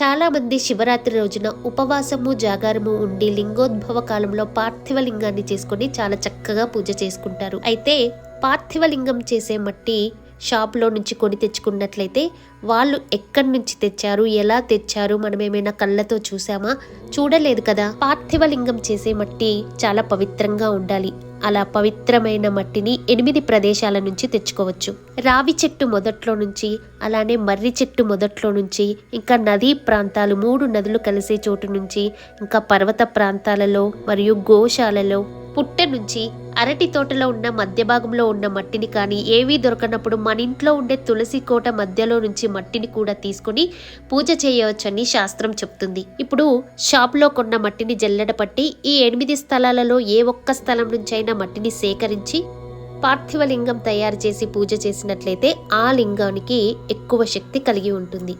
చాలామంది శివరాత్రి రోజున ఉపవాసము జాగారము ఉండి లింగోద్భవ కాలంలో పార్థివ లింగాన్ని చేసుకొని చాలా చక్కగా పూజ చేసుకుంటారు. అయితే పార్థివ లింగం చేసే మట్టి షాప్లో నుంచి కొని తెచ్చుకున్నట్లయితే వాళ్ళు ఎక్కడి నుంచి తెచ్చారు ఎలా తెచ్చారు మనం ఏమైనా కళ్ళతో చూసామా? చూడలేదు కదా. పార్థివలింగం చేసే మట్టి చాలా పవిత్రంగా ఉండాలి. అలా పవిత్రమైన మట్టిని ఎనిమిది ప్రదేశాల నుంచి తెచ్చుకోవచ్చు. రావి చెట్టు మొదట్లో నుంచి అలానే మర్రి చెట్టు మొదట్లో నుంచి ఇంకా నదీ ప్రాంతాలు మూడు నదులు కలిసే చోటు నుంచి ఇంకా పర్వత ప్రాంతాలలో మరియు గోశాలలో పుట్టె నుంచి అరటి తోటలో ఉన్న మధ్య భాగంలో ఉన్న మట్టిని కానీ ఏవీ దొరకనప్పుడు మన ఇంట్లో ఉండే తులసి కోట మధ్యలో నుంచి మట్టిని కూడా తీసుకొని పూజ చేయవచ్చని శాస్త్రం చెప్తుంది. ఇప్పుడు షాప్లో కొన్న మట్టిని జల్లెడ పట్టి ఈ ఎనిమిది స్థలాలలో ఏ ఒక్క స్థలం నుంచైనా మట్టిని సేకరించి పార్థివ లింగం తయారు చేసి పూజ చేసినట్లయితే ఆ లింగానికి ఎక్కువ శక్తి కలిగి ఉంటుంది.